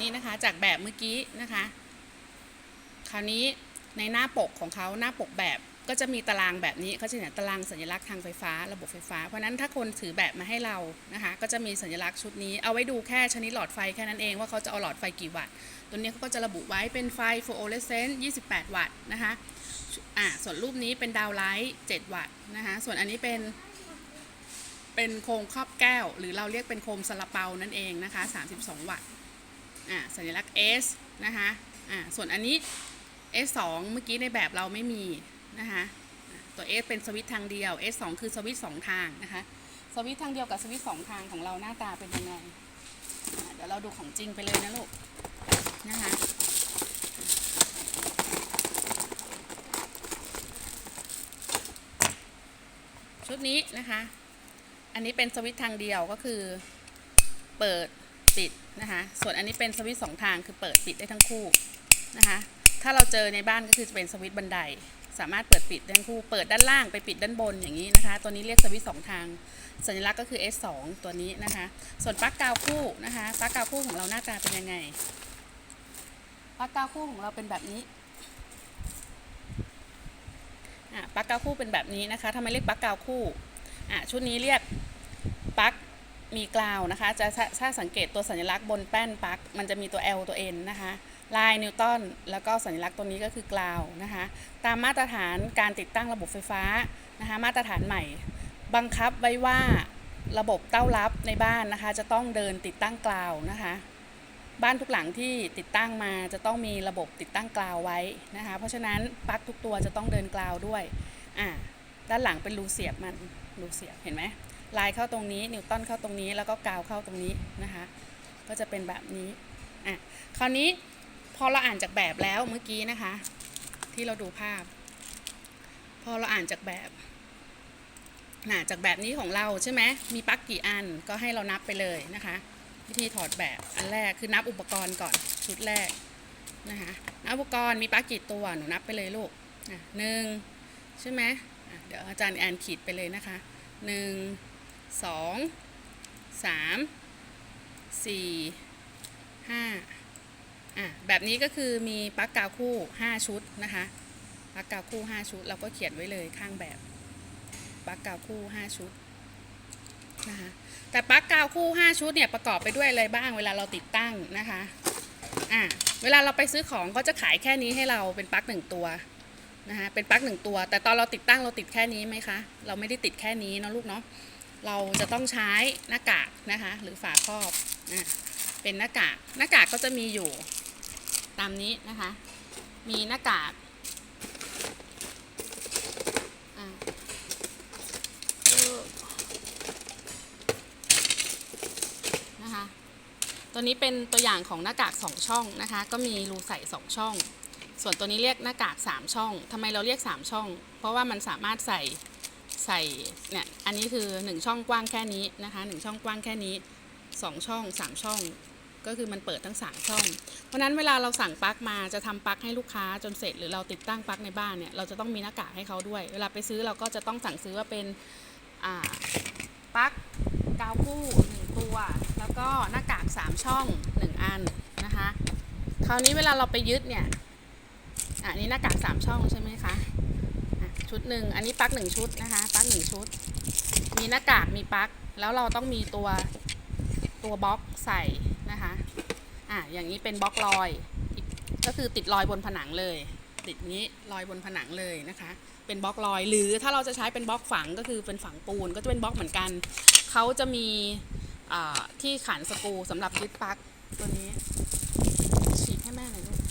นี่นะคะ จากแบบเมื่อกี้นะคะ คราวนี้ในหน้าปกของเขาหน้าปกแบบก็จะมีตารางแบบนี้เขาจะเห็นตารางสัญลักษณ์ทางไฟฟ้า ระบบไฟฟ้า เพราะนั้นถ้าคนถือแบบมาให้เรานะคะ ก็จะมีสัญลักษณ์ชุดนี้ เอาไว้ดูแค่ชนิดหลอดไฟแค่นั้นเองว่าเขาจะเอาหลอดไฟกี่วัตต์ ตัวนี้เขาก็จะระบุไว้เป็นไฟฟลูออเรสเซนต์28 วัตต์นะคะ อ่า ส่วนรูปนี้เป็นดาวไลท์7วัตต์นะคะ ส่วนอันนี้เป็น เป็นโคมครอบแก้ว หรือเราเรียกเป็นโคมซาลาเปานั่นเองนะคะ 32 วัตต์ อ่าสัญลักษณ์ S นะคะอ่าส่วนอันนี้ S2 เมื่อกี้ในแบบเราไม่มีนะคะตัว S เป็นสวิตช์ทางเดียว S2 คือสวิตช์สองทางนะคะสวิตช์ทางเดียวกับสวิตช์สองทางของเราหน้าตาเป็นยังไงเดี๋ยวเราดูของจริงไปเลยนะลูกนะคะชุดนี้นะคะ อันนี้เป็นสวิตช์ทางเดียวก็คือเปิด ปิดนะคะ ส่วนอันนี้เป็นสวิตช์สองทางคือเปิดปิดได้ทั้งคู่นะคะ ถ้าเราเจอในบ้านก็คือจะเป็นสวิตช์บันได สามารถเปิดปิดได้ทั้งคู่ เปิดด้านล่างไปปิดด้านบนอย่างนี้นะคะ ตัวนี้เรียกสวิตช์สองทาง สัญลักษณ์ก็คือ S2 ตัวนี้นะคะ ส่วนปลั๊กกาวคู่นะคะ ปลั๊กกาวคู่ของเราหน้าตาเป็นยังไง ปลั๊กกาวคู่ของเราเป็นแบบนี้อะปลั๊กกาวคู่เป็นแบบนี้นะคะทำไมเรียกปลั๊กกาวคู่อะชุดนี้เรียก มีกราวนะคะจะถ้าสังเกตตัวสัญลักษณ์บนแป้นปลั๊กมันจะมีตัว L ตัว N นะคะลายนิวตันแล้วก็สัญลักษณ์ตัวนี้ก็คือกราวนะคะตามมาตรฐานการติดตั้งระบบไฟฟ้านะคะมาตรฐานใหม่ บังคับไว้ว่าระบบเต้ารับในบ้านนะคะ จะต้องเดินติดตั้งกราวนะคะ บ้านทุกหลังที่ติดตั้งมาจะต้องมีระบบติดตั้งกราวไว้นะคะ เพราะฉะนั้นปลั๊กทุกตัวจะต้องเดินกราวด้วยอ่าด้านหลังเป็นรูเสียบมันรูเสียบเห็นไหม ลายเข้าตรงนี้ นิวตันเข้าตรงนี้ แล้วก็กาวเข้าตรงนี้นะคะ ก็จะเป็นแบบนี้ อะ คราวนี้พอเราอ่านจากแบบแล้วเมื่อกี้นะคะ ที่เราดูภาพ พอเราอ่านจากแบบน่ะจากแบบนี้ของเราใช่ไหมมีปลั๊กกี่อันก็ให้เรานับไปเลยนะคะ วิธีถอดแบบอันแรกคือนับอุปกรณ์ก่อนชุดแรกนะคะนับอุปกรณ์มีปลั๊กกี่ตัวหนูนับไปเลยลูกอะหนึ่งใช่ไหมอะเดี๋ยวอาจารย์แอนขีดไปเลยนะคะหนึ่ง สองสามสี่ห้าอะแบบนี้ก็คือมีปลั๊กกาวคู่ 5 ชุดนะคะปลั๊กกาวคู่ 5 ชุดเราก็เขียนไว้เลยข้างแบบปลั๊กกาวคู่ 5 ชุดนะคะแต่ปลั๊กกาวคู่ 5 ชุดเนี่ยประกอบไปด้วยอะไรบ้างเวลาเราติดตั้งนะคะอะเวลาเราไปซื้อของก็จะขายแค่นี้ให้เราเป็นปลั๊กหนึ่งตัวนะคะเป็นปลั๊กหนึ่งตัว แต่ตอนเราติดตั้งเราติดแค่นี้ไหมคะ เราไม่ได้ติดแค่นี้เนาะลูกเนาะ เราจะต้องใช้หน้ากากนะคะ หรือฝาครอบอะเป็นหน้ากากหน้ากากก็จะมีอยู่ตามนี้นะคะ มีหน้ากากนะคะตัวนี้เป็นตัวอย่างของหน้ากาก 2 ช่องนะคะ ก็มีรูใส่ 2 ช่อง ส่วนตัวนี้เรียกหน้ากาก 3 ช่องทำไมเราเรียก 3 ช่อง เพราะว่ามันสามารถใส่ ใส่เนี่ยอันนี้คือ 1 ช่องกว้างแค่นี้นะคะ 1 ช่องกว้างแค่นี้ 2 ช่อง 3 ช่อง ก็คือมันเปิดทั้ง 3 ช่อง เพราะนั้นเวลาเราสั่งปลั๊กมาจะทำปลั๊กให้ลูกค้าจนเสร็จหรือเราติดตั้งปลั๊กในบ้านเนี่ยเราจะต้องมีหน้ากากให้เขาด้วย เวลาไปซื้อเราก็จะต้องสั่งซื้อว่าเป็นปลั๊กกาวคู่หนึ่งตัว แล้วก็หน้ากากสามช่องหนึ่งอันนะคะ คราวนี้เวลาเราไปยึดเนี่ยอันนี้หน้ากากสามช่องใช่ไหมคะ ชุดหนึ่งอันนี้ปลั๊กหนึ่งชุดนะคะปลั๊กหนึ่งชุด มีหน้ากากมีปลั๊กแล้วเราต้องมีตัวตัวบล็อกใส่นะคะอะอย่างนี้เป็นบล็อกลอยก็คือติดรอยบนผนังเลย ติดนี้รอยบนผนังเลยนะคะ เป็นบล็อกลอย หรือถ้าเราจะใช้เป็นบล็อกฝังก็คือเป็นฝังปูนก็จะเป็นบล็อกเหมือนกันเขาจะมีอ่าที่ขันสกูสำหรับยึดปลั๊กตัวนี้ฉีกให้แม่หน่อยลูก